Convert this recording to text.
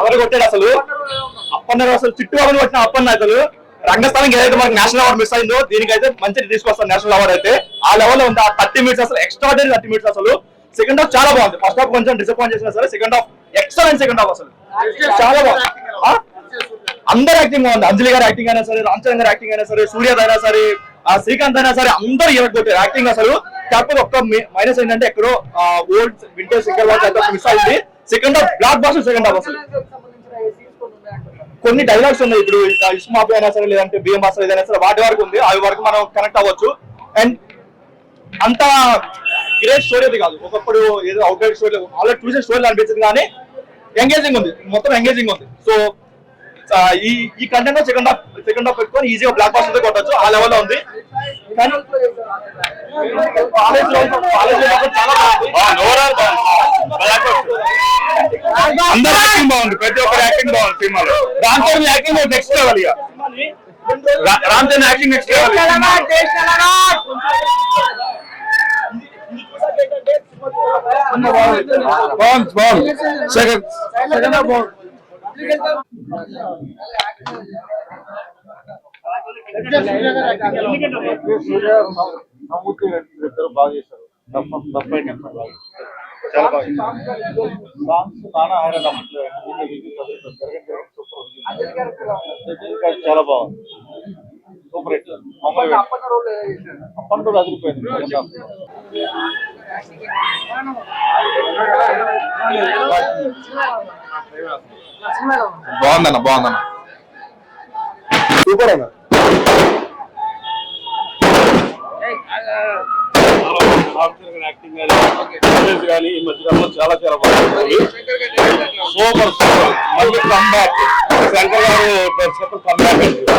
ఎవరు కొట్టాడు అసలు. అప్పన్న అసలు చుట్టూ అవన్నీ కొట్టిన అప్పన్న అసలు. రంగస్థానం ఏదైతే మనకి నేషనల్ అవార్డు మిస్ అయిందో దీనికైతే మంచిది తీసుకొస్తాను నేషనల్ అవార్డు అయితే. ఆ లెవెల్ ఉంది? ఆ థర్టీ మినిట్స్ అసలు ఎక్స్ట్రా థర్టీ మినిట్స్ అసలు. సెకండ్ హాఫ్ చాలా బాగుంది. ఫస్ట్ హాఫ్ కొంచెం డిసప్పాయింట్ చేసినా సరే second half excellent second half అసలు. చాలా బాగుంది. అందరు యాక్టింగ్ బాగుంది. అంజలి గారు యాక్టింగ్ అయినా సరే రామ్ చరణ్ యాక్టింగ్ అయినా సరే సూర్య అయినా సరే ఆ శ్రీకాంత్ అయినా సరే అందరూ ఇవ్వకపోతే యాక్టింగ్ అసలు కాకపోతే ఒక్క మైనస్ ఏంటంటే ఎక్కడో ఓల్డ్ వింటర్ సింగల్ వాచ్ అయితే మిస్ అయింది. Second half blockbuster second half అసలు. కొన్ని డైలాగ్స్ ఉన్నాయి. ఇప్పుడు ఇస్మాబి అయినా సరే లేదంటే బిఎం బాస్ ఏదైనా సరే వాటి వరకు ఉంది. అవి వరకు మనం కనెక్ట్ అవ్వచ్చు. అండ్ అంత గ్రేట్ స్టోరీ అది కాదు. ఒకప్పుడు ఏదో అవుట్ స్టోరీ ఆల్రెడీ చూసే స్టోరీలు అనిపించింది కానీ ఎంగేజింగ్ ఉంది. మొత్తం ఎంగేజింగ్ ఉంది. సో ఈ ఈ content second half second half పెట్టుకొని ఈజీగా బ్లాక్ బాస్టర్ కొట్టచ్చు. ఆ లెవెల్లో ఉంది. కానీ కాలేజ్లో కాలేజ్లో చాలా బాగుంది. అందరు యాక్టింగ్ బాగుంది ప్రతి ఒక్కరు యాక్టింగ్ బాగుంది సినిమాలో. Ram Charan acting next level ఇక. Ram Charan acting next level బాగుంది బాగుంది. సెకండ్. నమ్ముతూ ఇద్దరు బాగా చేశారు. తప్ప తప్పైన చాలా బాగా సాంగ్స్ చాలా బాగుంది సూపర్ హిట్. అప్పటి రోజు అదిరిపోయింది. బాగుందన్న బాగుందన్న. సూపర్ అన్న. యాక్టింగ్ కానీ కాలేజ్ కానీ ఈ మధ్యకాలంలో చాలా చాలా బాగుంది సూపర్ సూపర్ మళ్ళీ comeback Shankar garu super comeback